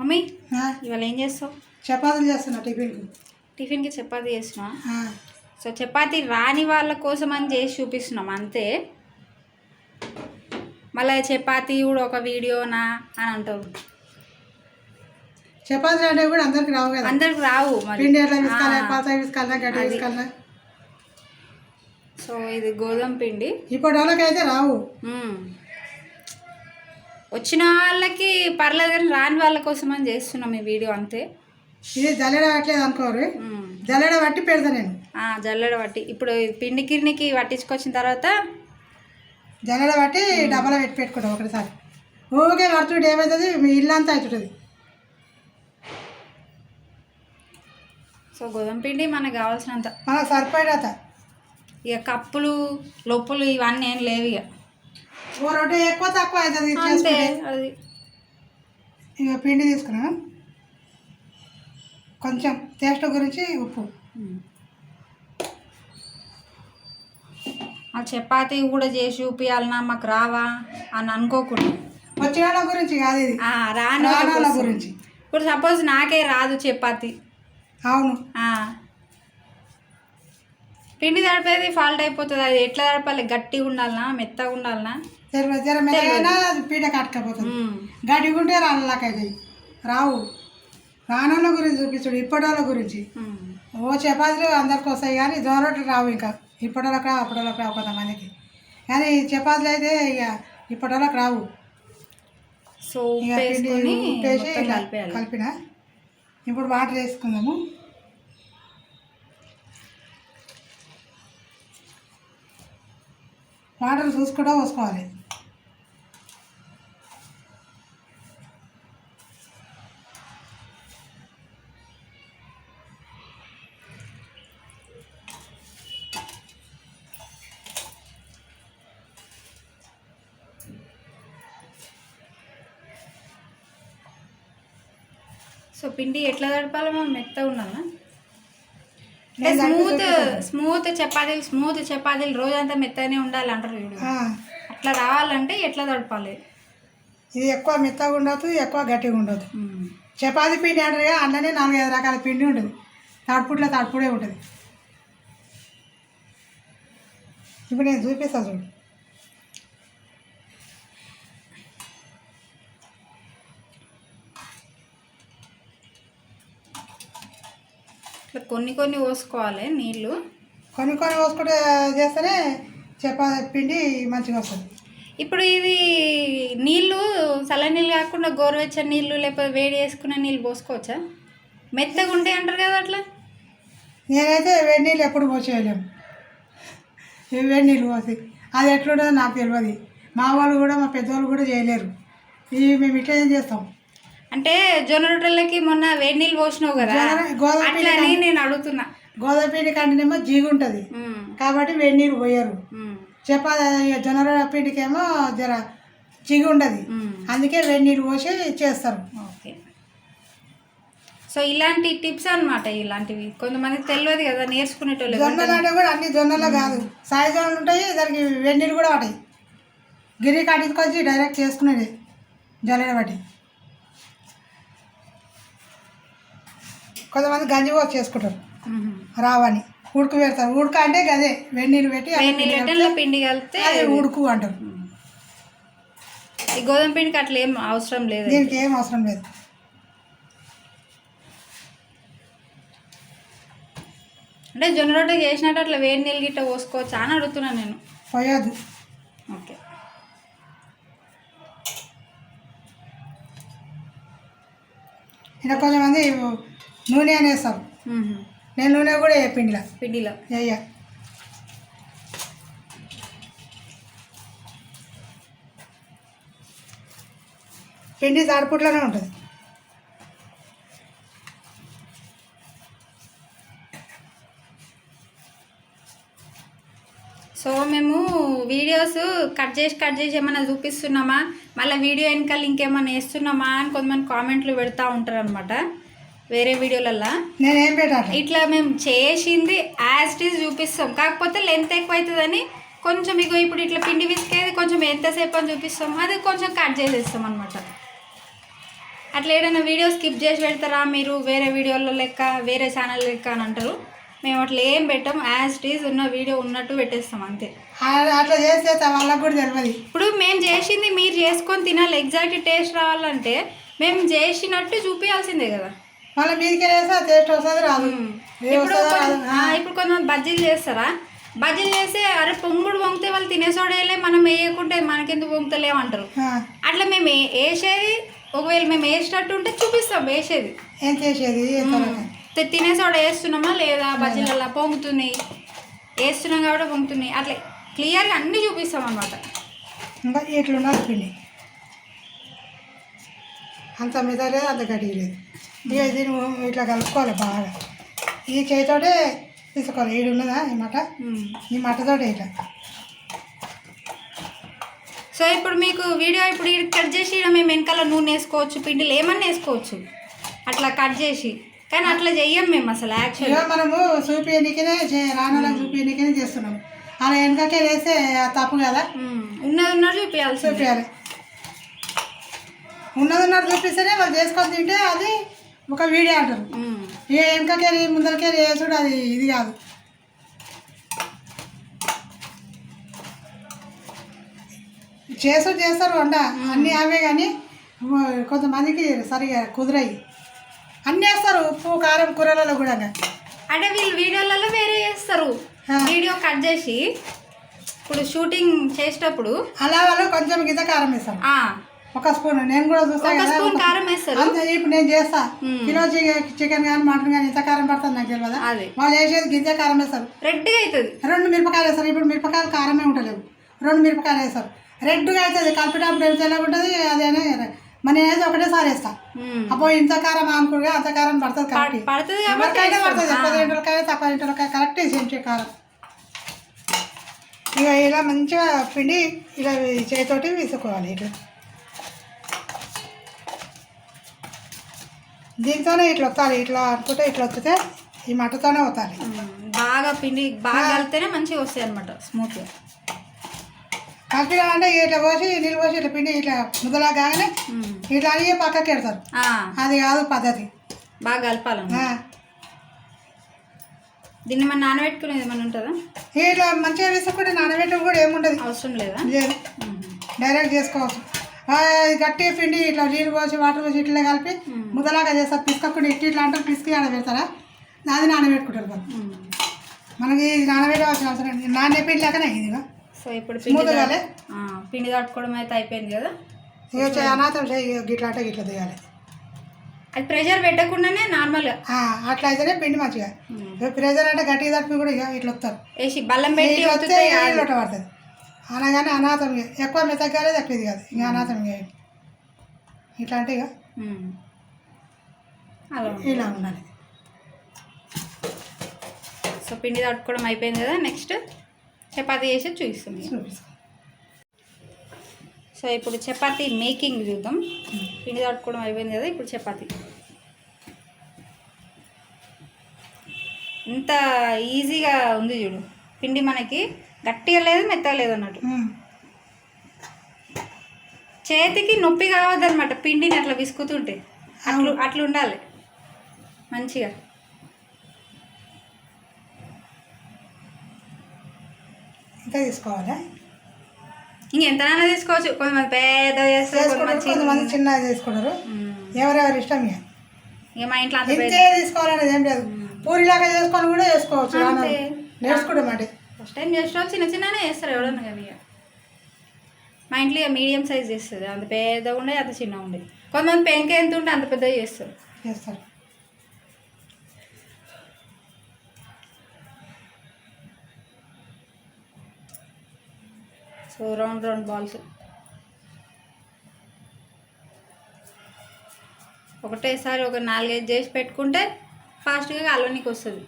Mummy ఇవాళ ఏం చేస్తావు? చపాతీలు చేస్తున్నా టిఫిన్కి. టిఫిన్కి చపాతీ చేసినా? ఆ, సో చపాతీ రాని వాళ్ళ కోసం అని చేసి చూపిస్తున్నాం అంతే. మళ్ళీ చపాతీ కూడా ఒక వీడియోనా అని అంటారు చపాతీలు అంటే కూడా అందరికి రావు కదా. అందరికి రావు పిండి సో ఇది గోధుమ పిండి. ఇప్పటి వాళ్ళకైతే రావు. వచ్చిన వాళ్ళకి పర్లేదు కానీ రాని వాళ్ళ కోసం అని చేస్తున్నాం ఈ వీడియో అంతే. ఇది జల్లెడ పట్టలేదు అనుకోరు. జల్లెడ పట్టి పెడతా నేను. జల్లెడ పట్టి. ఇప్పుడు పిండి కిర్నికి పట్టించుకొచ్చిన తర్వాత జల్లెడ పట్టి డబ్బాలో పెట్టి పెట్టుకుంటాం ఒకటిసారి. ఊరికే పడుతుంటే ఏమవుతుంది మీ ఇల్లు అంతా అవుతుంటుంది సో గోధుమ పిండి మనకు కావాల్సినంత. మనకు సరిపోయేట ఇక కప్పులు లొప్పులు ఇవన్నీ ఏం లేవు ఇక. ఓ రొట్టె ఎక్కువ తక్కువ అవుతుంది అంతే అది. ఇక పిండి తీసుకున్నాను కొంచెం టేస్ట్ గురించి ఉప్పు. ఆ చపాతీ కూడా చేసి చూపించాలన్నా మాకు రావా అని అనుకోకుండా. వచ్చిన వాళ్ళ గురించి కాదు ఇది. ఆ, రాని వాళ్ళ రాని వాళ్ళ కోసం. గురించి. ఇప్పుడు సపోజ్ నాకే రాదు చపాతీ. అవును. ఆ. పిండి తడిపేది ఫాల్ట్ అయిపోతుంది అది ఎట్లా తడపాలి? గట్టిగా ఉండాలనా మెత్తగా ఉండాలనా? జర జర మెల్లగైనా పీట కట్టకపోతుంది. గడిగుంటే రాళ్ళకైతే రావు. రానోళ్ళ గురించి చూపించుడు ఇప్పటి వాళ్ళ గురించి. ఓ చపాతీలు అందరికి వస్తాయి కానీ జోరొట్లు రావు ఇంకా. ఇప్పటి వాళ్ళకి రావు అప్పటి వాళ్ళకి రావు కొంతమందికి. కానీ చపాతీలు అయితే ఇక ఇప్పటి వాళ్ళకి రావు. సో ఉప్పేసి కలిపిన. ఇప్పుడు వాటర్ వేసుకుందాము. వాటర్ చూసుకుంటూ పోసుకోవాలి. పిండి ఎట్లా తడపాలి మనం మెత్తగా ఉండాలా? అంటే నేను దాంట్లో స్మూత్. స్మూత్ చపాతీలు స్మూత్ చపాతీలు రోజంతా మెత్తగానే ఉండాలి అంటారు వీడు అట్లా రావాలంటే ఎట్లా తడపాలి? ఇది ఎక్కువ మెత్తగా ఉండదు ఎక్కువ గట్టిగా ఉండదు. చపాతీ పిండి అంటారు కదా అందులోనే నాలుగైదు రకాల పిండి ఉంటుంది. తడుపుట్లో తడుపుడే ఉంటుంది. ఇప్పుడు నేను చూపిస్తాను చూడు. ఇట్లా కొన్ని కొన్ని పోసుకోవాలి నీళ్ళు. కొన్ని కొన్ని పోసుకుంటే చేస్తేనే చపాతీ పిండి మంచిగా వస్తుంది. ఇప్పుడు ఇది నీళ్ళు చల్ల నీళ్ళు కాకుండా గోరువెచ్చని నీళ్ళు లేకపోతే వేడి చేసుకునే నీళ్ళు పోసుకోవచ్చా? మెత్తగా ఉంటాయి అంటారు కదా అట్లా? నేనైతే వేడి నీళ్ళు ఎప్పుడు పోసేయలేము వేడి నీళ్ళు పోసి అది ఎట్లుంటుందో నాకు తెలియదు మా వాళ్ళు కూడా మా పెద్దవాళ్ళు కూడా చేయలేరు. ఇవి మేము ఇట్లా ఏం చేస్తాం? అంటే జొన్న రొట్టెలకి మొన్న వేడి నీళ్ళు పోసినావు కదా? అట్లని నేను అడుగుతున్నా. గోధుమ పిండి కంటేనేమో జీగు ఉంటుంది కాబట్టి వేడి నీళ్ళు పోయారు. చపాతీ జొన్న పిండికేమో జర ఉండదు ఉమ్. అందుకే వేడి నీళ్ళు పోసి చేస్తారు. ఓకే. సో ఇలాంటి టిప్స్ అన్నమాట ఇలాంటివి. కొంతమందికి తెలియదు కదా నేర్చుకునేటోళ్ళు జొన్నలు అంటే కూడా అన్ని జొన్నలు కాదు. సాయి జొన్నలు ఉంటాయి దానికి వేడి నీళ్ళు కూడా పడతాయి. గిరి కట్టించుకొచ్చి డైరెక్ట్ చేసుకునేది జల్లెడ బట్టి కొంతమంది గంజి పోసి చేసుకుంటారు. రావని. ఉడుకు పెడతారు. ఉడక అంటే గదే వేడి నీళ్ళు పెట్టి పిండి కలిపితే అది ఉడుకు అంటారు. ఈ గోధుమ పిండికి అట్లా ఏం అవసరం లేదు దీనికి ఏం అవసరం లేదు. అంటే జొన్న రొట్టె చేసినట్టు అట్లా వేడి నీళ్ళు గిట్ట పోసుకోవచ్చా అని అడుగుతున్నాను నేను. పోయొద్దు. ఓకే. ఇంకా కొంతమంది నూనె ఉహు. నేను నూనె కూడా ఏ పిండిలా? పిండిలో. అయ్యా పిండి తాడిపుట్లోనే ఉంటుంది. సో మేము వీడియోస్ కట్ చేసి కట్ చేసి ఏమైనా చూపిస్తున్నామా? మళ్ళీ వీడియో వెనకాల ఇంకేమైనా వేస్తున్నామా అని కొంతమంది కామెంట్లు పెడతా ఉంటారు అనమాట వేరే వీడియోలల్లో. నేనేం పెట్టాలి ఇట్లా మేము చేసింది యాజ్ ఇట్ ఈజ్ చూపిస్తాం. కాకపోతే లెంత్ ఎక్కువ అవుతుందని కొంచెం ఇగో ఇప్పుడు ఇట్లా పిండి విసికేది కొంచెం ఎంతసేపు అని చూపిస్తాం. అది కొంచెం కట్ చేసేస్తాం అనమాట అట్లా ఏదైనా వీడియో స్కిప్ చేసి పెడతారా మీరు? వేరే వీడియోలో లెక్క వేరే ఛానల్ లెక్క అని అంటారు. మేము అట్లా ఏం పెట్టాం. యాజ్ ఇట్ ఈజ్ ఉన్న వీడియో ఉన్నట్టు పెట్టేస్తాం అంతే. అట్లా చేస్తే వాళ్ళకు కూడా తెలియదు ఇప్పుడు మేము చేసింది మీరు చేసుకొని తినాలి. ఎగ్జాక్ట్ టేస్ట్ రావాలంటే మేము చేసినట్టు చూపించాల్సిందే కదా. మళ్ళీ మీదకి వేస్తే టేస్ట్ వస్తుంది రాదు. ఇప్పుడు ఇప్పుడు కొంతమంది బజ్జీలు చేస్తారా? బజ్జీలు చేస్తే అరే పొంగుడు పొంగితే వాళ్ళు తినేసోడేలే మనం వేయకుంటే మనకెందుకు పొంగుతలేము అంటారు. అట్లా మేము వేసేది ఒకవేళ మేము వేసేటట్టు ఉంటే చూపిస్తాం వేసేది. ఏం చేసేది? ఏం తర్వాత? తి- తినే సోడ వేస్తున్నామా లేదా బజ్జీలల్లా పొంగుతున్నాయి వేస్తున్నాం కాబట్టి పొంగుతున్నాయి అట్లా క్లియర్గా అన్నీ చూపిస్తాం అనమాట ఇంకా ఇట్లున్నది పిండి అంత మీద లేదు అంత గట్టిగా లేదు. ఇక దీన్ని ఇట్లా కలుపుకోవాలి బాగా. ఈ చేతితోటే తీసుకోవాలి. ఈడు ఉన్నదా ఈ మట ఈ మటతోటే ఇట్లా. సో ఇప్పుడు మీకు వీడియో ఇప్పుడు కట్ చేసి మేము వెనకాల నూనె వేసుకోవచ్చు పిండిలు ఏమన్నా వేసుకోవచ్చు. అట్లా కట్ చేసి. కానీ అట్లా చెయ్యం మేము అసలు యాక్చువల్ ఇక మనము చూపించనికనే రాణాలకు చూపించనికనే చేస్తున్నాం. అలా వెనకకే వేస్తే తప్పు కదా? ఉన్నది ఉన్నది చూపించాల్సి చూపించాలి ఉన్నది ఉన్నది చూపిస్తేనే వాళ్ళు చేసుకొని తింటే అది ఒక వీడియో అంటారు. ఇక వెనకకే ముందరకే వేసుడు అది ఇది కాదు. చేసుడు చేస్తారు వంట అన్నీ అవే కానీ కొంతమందికి సరిగా కుదిరాయి. అన్నీ వేస్తారు ఉప్పు కారం కూరలలో కూడా. అంటే వీళ్ళు వీడియోలలో వేరే చేస్తారు. వీడియో కట్ చేసి ఇప్పుడు షూటింగ్ చేసేటప్పుడు అలా వాళ్ళు కొంచెం గింత కారం వేస్తారు. ఆ, ఒక స్పూన్ నేను కూడా చూస్తా ఒక కదా. స్పూన్ కారం వేస్తారు. అంతే ఇప్పుడు నేను చేస్తా. కిలో చికెన్ కానీ మటన్ కానీ ఇంత కారం పడుతుంది నాకు తెలియదా? వాళ్ళు వేసేది గింజ కారం వేస్తారు. రెడ్గా అవుతుంది. రెండు మిరపకాయలు వేస్తారు. ఇప్పుడు మిరపకాయలు కారమే ఉండలేవు రెండు మిరపకాయలు వేస్తారు. రెడ్గా అవుతుంది. కలిపేటప్పుడు ఏం తెల్లగా ఉంటుంది అదేనే మన వేసి ఒకటేసారి వేస్తా. అబ్బో ఇంత కారం అనుకుగా అంత కారం పడుతుంది కరెక్ట్ పడుతుంది. పడుతుంది. తక్కువ తింటలకాయ కరెక్ట్ వేసేంటి కారం. ఇక ఇలా మంచిగా పిండి ఇలా చేతితోటి వేసుకోవాలి ఇట్లా దీంతోనే ఇట్లా వత్తాలి ఇట్లా అనుకుంటే ఇట్లా వస్తే ఈ మట్టతోనే వత్తాలి. ఉమ్, బాగా పిండి బాగా కలిపితేనే మంచిగా వస్తాయి అనమాట స్మూత్గా కలిపిగా అంటే ఇట్లా పోసి నీళ్ళు పోసి ఇట్లా పిండి ఇట్లా ముద్దలా కాగానే ఇట్లా అని పక్కకి పెడతారు. అది కాదు పద్ధతి. బాగా ఆ. దీన్ని మనం నానబెట్టుకునేది ఏమైనా ఉంటుందా? ఇట్లా మంచిగా వేసుకుంటే నానబెట్టడం కూడా ఏముండదు. అవసరం లేదా? లేదు. డైరెక్ట్ చేసుకోవచ్చు. గట్టి పిండి ఇట్లా నీళ్ళు పోసి వాటర్ పోసి ఇట్లా కలిపి ముద్దలాగా చేస్తారు పిసుకకుండా ఇట్టి ఇట్లా అంటే పిసికి ఆడ పెడతారా అది నానబెట్టుకుంటారు ఉమ్. మనకి నానబెట్టవలసిన అవసరం నాణ్య పిండి లాగానే ఇదిగా. సో ఇప్పుడు ఆ, పిండి తట్టుకోవడం అయితే అయిపోయింది కదా. ఇక అనాథం చేయి గిట్లా అంటే గిట్లా తీయాలి. అది ప్రెషర్ పెట్టకుండానే నార్మల్గా అట్లా అయితేనే పిండి మంచిగా. ఇక ప్రెజర్ అంటే గట్టిగా తప్పి కూడా ఇక ఇట్లా వస్తారు. వేసి బల్లం పెట్టి వస్తే పడుతుంది. అనగానే అనాథం. ఎక్కువ మెత్తగానే తప్పేది కాదు. ఇంకా అనాథం ఇట్లా అంటే ఇక. ఇలా ఉండాలి. సో పిండి తట్టుకోవడం అయిపోయింది కదా నెక్స్ట్? చపాతీ చేసి చూపిస్తుంది చూపిస్తాం. సో ఇప్పుడు చపాతీ మేకింగ్ చూద్దాం. పిండి తట్టుకోవడం అయిపోయింది కదా ఇప్పుడు చపాతీ. ఇంత ఈజీగా ఉంది చూడు. పిండి మనకి గట్టిగా లేదు మెత్తగా లేదు అన్నట్టు. చేతికి నొప్పి కావద్దనమాట పిండిని అట్లా విసుకుతుంటే. అట్లు అట్లా ఉండాలి. మంచిగా. ఇంత తీసుకోవాలా? ఇంకెంతనైనా తీసుకోవచ్చు. కొంతమంది పెద్ద చేస్తారు కొంతమంది చిన్న- చేసుకుంటారు. ఎవరెవరి ఇష్టం ఇక? ఇక మా ఇంట్లో తీసుకోవాలనేది ఏం లేదు. పూరిలాగా చేసుకొని కూడా చేసుకోవచ్చు. నేర్చుకుంటాం అంటే ఫస్ట్ టైం చేసిన చిన్న చిన్ననే చేస్తారు ఎవడన్నా కానీ. ఇక మా ఇంట్లో ఇక మీడియం సైజ్ చేస్తుంది. అంత పెద్దగా ఉండే అంత చిన్నగా ఉండే కొంతమంది పెంక ఎంత ఉంటే అంత పెద్దగా చేస్తారు. చేస్తారు. సో రౌండ్ రౌండ్ బాల్స్ ఒకటేసారి ఒక నాలుగైదు చేసి పెట్టుకుంటే ఫాస్ట్గా కలవనీకి వస్తుంది.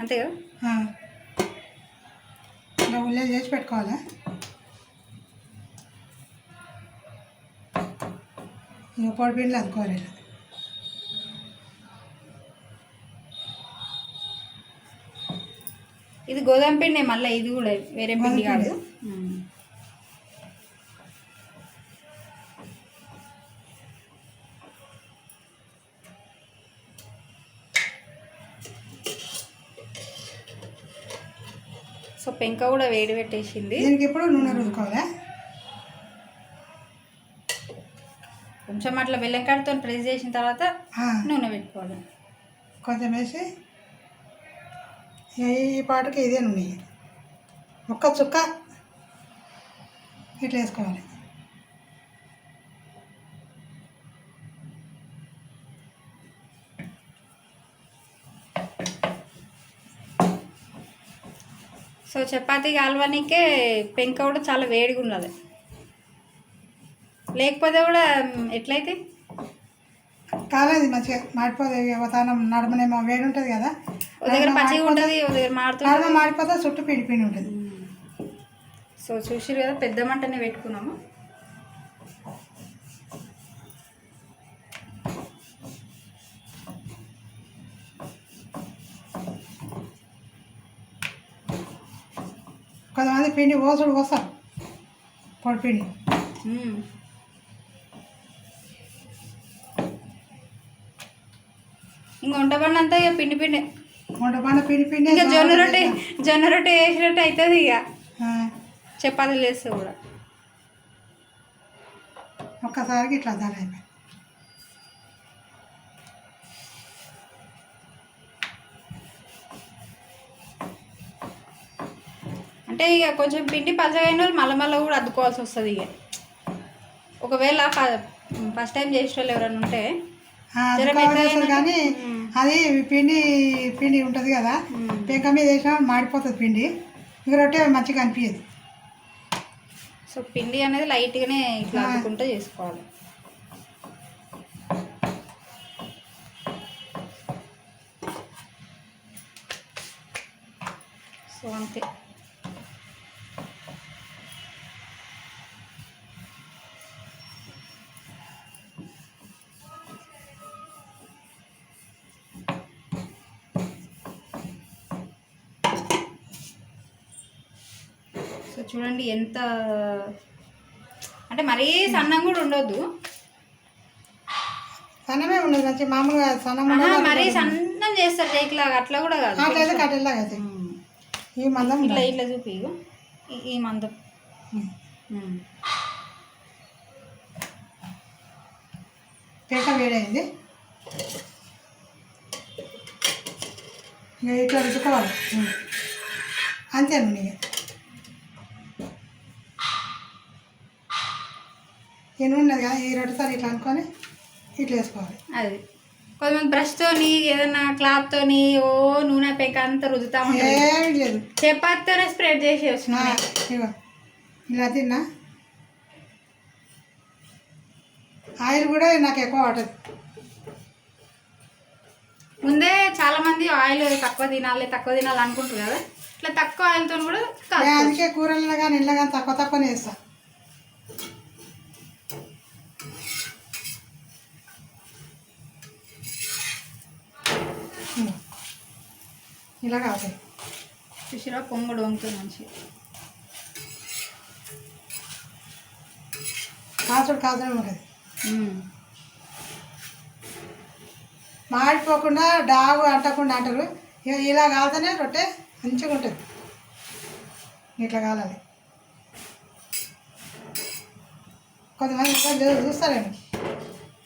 అంతే కదా. ఇలా చేసి పెట్టుకోవాలా? ఇంకా పొడి పిండిలు అనుకోవాలి ఇలా. ఇది గోధుమ పిండి మళ్ళీ ఇది కూడా వేరే పిండి. కాదు. పెంక కూడా వేడి పెట్టేసింది. దీనికి ఇప్పుడు నూనె రుద్దుకోవాలా కొంచెం అట్లా బెల్లం కాడతో ప్రెస్ చేసిన తర్వాత నూనె పెట్టుకోవాలి. కొంచెం వేసి ఈ పాటకి ఇదే నూనె. ఒక్క చుక్క ఇట్లా వేసుకోవాలి. సో చపాతీ కాలవనికే పెంక కూడా చాలా వేడిగా ఉన్నది. లేకపోతే కూడా ఎట్లయితే? కాలేదు మంచిగా మాడిపోతే అవతానం నడమనేమో వేడి ఉంటుంది కదా. దగ్గర పచ్చిగా ఉంటుంది దగ్గర మాడిపోతే చుట్టూ పిండి పిండి ఉంటుంది. సో చూసిరు కదా పెద్ద మంటనే పెట్టుకున్నాము. కొంతమంది పిండి పోసుడు పోస్తారు పొడి పిండి మ్మ్. ఇంకా వంట పని అంతా ఇక పిండి పిండి వంట పండు పిండి పిండి ఇంకా జొన్న రొట్టె జొన్న రొట్టె వేసినట్టు అవుతుంది ఇక ఆ, చపాతీలు వేస్తే కూడా ఒక్కసారికి ఇట్లా దాని అంటే ఇక కొంచెం పిండి పలచగైన వాళ్ళు మళ్ళీ మళ్ళీ కూడా అద్దుకోవాల్సి వస్తుంది ఇక ఒకవేళ ఫస్ట్ టైం చేసిన వాళ్ళు ఎవరైనా ఉంటే కానీ. అది పిండి పిండి ఉంటుంది కదా. పెంక మీద వేసినా మాడిపోతుంది పిండి ఇక రొట్టె మంచిగా అనిపించదు సో పిండి అనేది లైట్గానే ఇట్లా ఆ. అద్దుకుంటూ చేసుకోవాలి సో అంతే చూడండి ఎంత అంటే మరీ సన్నం కూడా ఉండొద్దు సన్నమే ఉండదు మంచి మామూలుగా సన్నం మరీ సన్నం చేస్తారు కేక్ లాగా అట్లా కూడా కాదు అట్లయితే కట్టెలాగా అయితే. ఈ మందం ఇట్లా. ఇట్లా చూపి. ఈ- మందం. పెంక వేడైంది ఇట్లా రుద్దుకోవాలి ఉమ్. అంతే నూనె ఇక. ఈ నూనె ఉన్నది కదా ఈ రొట్టెతో ఇట్లా అనుకొని ఇట్లా వేసుకోవాలి. అది. కొంతమంది బ్రష్తోని ఏదైనా క్లాత్తోని ఓ నూనె పెంక అంతా రుద్దుతా ఏమీ లేదు. చపాతీతోనే స్ప్రెడ్ చేసి వచ్చిన ఇగో. ఇలా తిన్నా. ఆయిల్ కూడా నాకు ఎక్కువ పట్టదు. ముందే చాలా మంది ఆయిల్ తక్కువ తినాలి తక్కువ తినాలి అనుకుంటారు కదా. ఇట్లా తక్కువ ఆయిల్తో కూడా అందుకే కూరల్లో కానీ ఇళ్ళ కానీ తక్కువ తక్కువనే వేస్తా ఇలా కావాలి చూసిరా పొంగుడు వంగుతుంది మంచిగా కాచుడు కాచుడే ఉంటుంది. మాడిపోకుండా డాగు అంటకుండా అంటారు ఇక ఇలా కాలితేనే రొట్టె మంచిగా ఉంటుంది ఇట్లా కాలాలి కొంతమంది ఇంకా చూ- చూస్తారేమో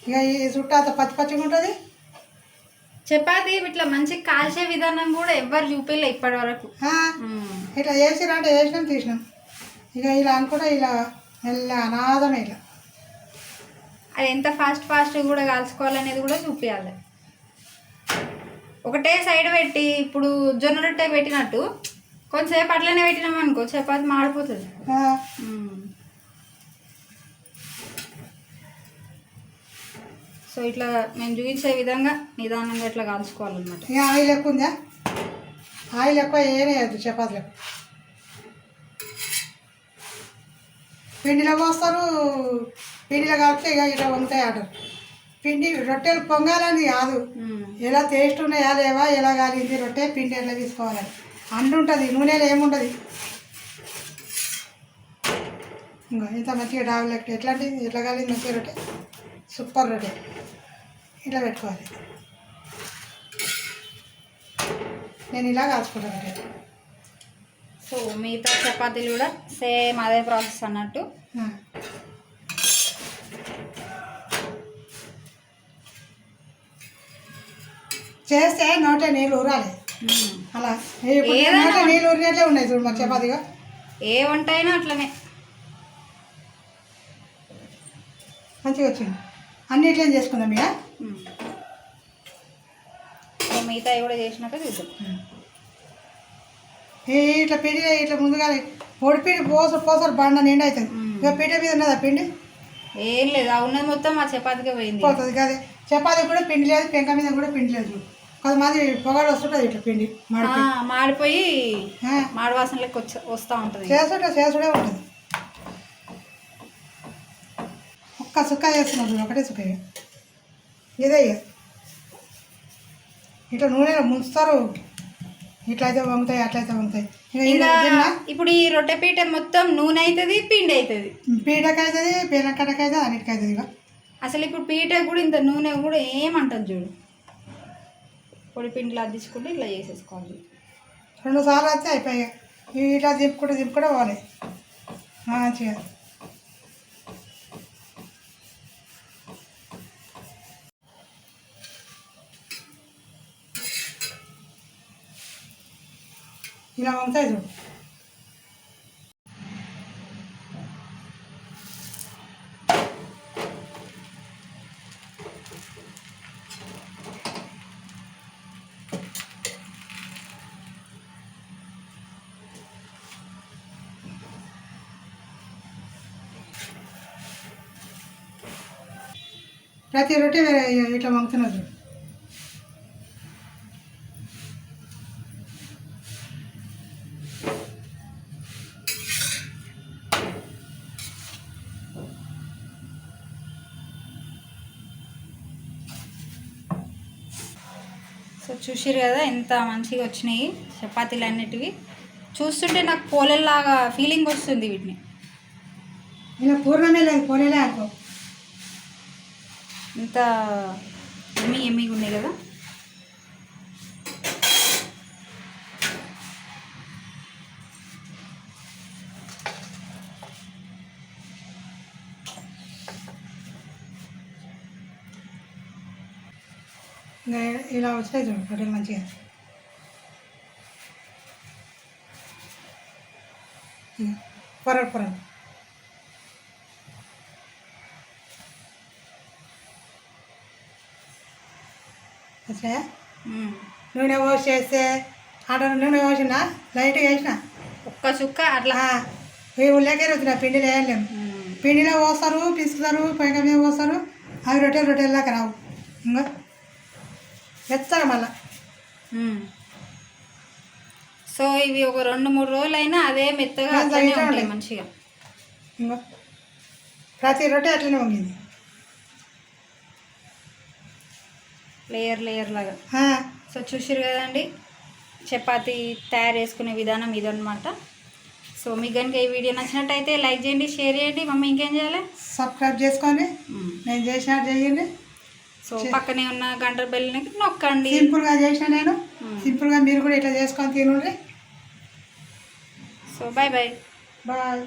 ఇక ఈ చుట్టూ అంత పచ్చి పచ్చిగా ఉంటుంది చపాతీ ఇట్లా మంచి కాల్చే విధానం కూడా ఎవ్వరు చూపించలే ఇప్పటి వరకు ఇట్లా వేసిరంటే వేసినాం తీసినాం. ఇక ఇలా అనుకుంటే ఇలా మెల్ల అనాథమే ఇలా అది ఎంత ఫాస్ట్ ఫాస్ట్ కూడా కాల్చుకోవాలనేది కూడా చూపించాలి ఒకటే సైడ్ పెట్టి ఇప్పుడు జొన్న రొట్టె పెట్టినట్టు కొంతసేపు అట్లనే పెట్టినాం అనుకో చపాతి మాడిపోతుంది. సో ఇట్లా మేము చూపించే విధంగా నిదానంగా ఇట్లా కాల్చుకోవాలన్నమాట. ఇక ఆయిల్ ఎక్కువ ఉందా? ఆయిల్ ఎక్కువ వేయలేదు చపాతీలకు పిండిలో పోస్తారు పిండిలో కలిపితే ఇక ఇట్లా వంగుతాయి ఆర్డర్. పిండి రొట్టెలు పొంగాలని కాదు. ఎలా టేస్ట్ ఉన్నాయా లేవా ఎలా కాలింది రొట్టె పిండి ఎట్లా తీసుకోవాలని. అంటుంటుంది నూనెలో ఏముండదు. ఇంకో ఇంత మంచిగా డాబు లెక్క ఎట్లాంటి ఎట్లా కాలింది మంచిగా రొట్టె? సూపర్ రొట్టె ఇట్లా పెట్టుకోవాలి. నేను ఇలా కాల్చుకుంటాను రొట్టె సో మిగతా చపాతీలు కూడా సేమ్ అదే ప్రాసెస్ అన్నట్టు. చేస్తే నోట నీళ్ళు ఊరాలి. అలా. ఏదైనా నీళ్ళు ఊరినట్లే ఉన్నాయి చూడు మరి చపాతీగా. ఏ వంట అయినా అట్లనే. మంచిగా వచ్చింది. అన్ని ఇట్లా చేసుకుందాం ఇక? మిగతా కూడా చేసినాక చూద్దాం. ఇట్లా పిండి ఇట్లా ముందుగా పొడి పిండి పోస పోసరు బండ నిండా అవుతుంది. ఇక పిండి మీద ఉన్నదా పిండి? ఏం లేదు ఆ ఉన్నది మొత్తం ఆ చపాతీకే పోయింది. పోతుంది కదా. చపాతీ కూడా పిండి లేదు పెంక మీద కూడా పిండి లేదు. కొంతమంది పొగలు వస్తుంటుంది ఇట్లా పిండి మాడిపోయి. ఆ, మాడి వాసన లెక్క వస్తూ ఉంటుంది. చేసుడే చేసుడే ఉంటుంది. ఒక్క సుక్క చూడు, ఒకటే సుక్క. ఇదే ఇట్లా నూనెలో ముంచుతారు. ఇట్లయితే వంగుతాయి అట్లయితే వంగుతాయి. ఇక ఇప్పుడు ఈ రొట్టె పీట మొత్తం నూనె అవుతుంది పిండి అవుతుంది పీటకైతుంది పీనకట్టకైతుంది అన్నిటికైతుంది ఇక. అసలు ఇప్పుడు పీట కూడా ఇంత నూనె కూడా ఏమంటుంది చూడు. పొడి పిండిలో అద్దించుకుంటే ఇట్లా చేసేసుకోవాలి. రెండు సార్లు వస్తే అయిపోయాయి. ఇట్లా దింపుకుంటూ దింపుకుంటూ పోవాలి. మంచిగా. ఇలా వంకాయ చూడు ప్రతి రొట్టె వేరే ఇట్లా వంగుతున్నారు సో చూసిరు కదా ఎంత మంచిగా వచ్చినాయి చపాతీలు అన్నిటివి చూస్తుంటే నాకు పోలేలాగా ఫీలింగ్ వస్తుంది వీటిని. ఇలా పూర్ణమే లేదు పోలేలే అనుకో. ఇంత ఎమ్మి ఎమ్మిగా ఉన్నాయి కదా. ఇలా వచ్చినాయి చూడు రొట్టెలు మంచిగా. ఇక పొరలు పొరలు. వచ్చాయా. నూనె పోసి చేస్తే ఆట నూనె పోసిన లైట్గా వేసిన. ఒక్క చుక్క అట్లా. ఈ ఉల్లేకే వచ్చిన పిండిలో వేయలేము. పిండిలో పోస్తారు పిసుకుతారు మీద పోస్తారు అవి రొట్టెలు రొట్టెల్లాక రావు. ఇంకా మెత్తగా మళ్ళా. సో ఇవి ఒక రెండు మూడు రోజులు అయినా అదే మెత్తగా అట్లనే ఉంటాయి. మంచిగా. ఇంకా ప్రతి రొట్టె అట్లనే వంగింది. లేయర్ లేయర్ లాగా. సో చూసిరు కదండి చపాతి తయారు చేసుకునే విధానం ఇదన్నమాట. సో మీకు కనుక ఈ వీడియో నచ్చినట్టయితే లైక్ చేయండి షేర్ చేయండి. మమ్మీ ఇంకేం చేయాలి? సబ్స్క్రైబ్ చేసుకోండి. నేను చేసినట్టు చేయండి. సో పక్కనే ఉన్న గంట బెల్ని నొక్కండి. సింపుల్గా చేసిన నేను. సింపుల్గా మీరు కూడా ఇట్లా చేసుకొని తినండి. So bye bye bye.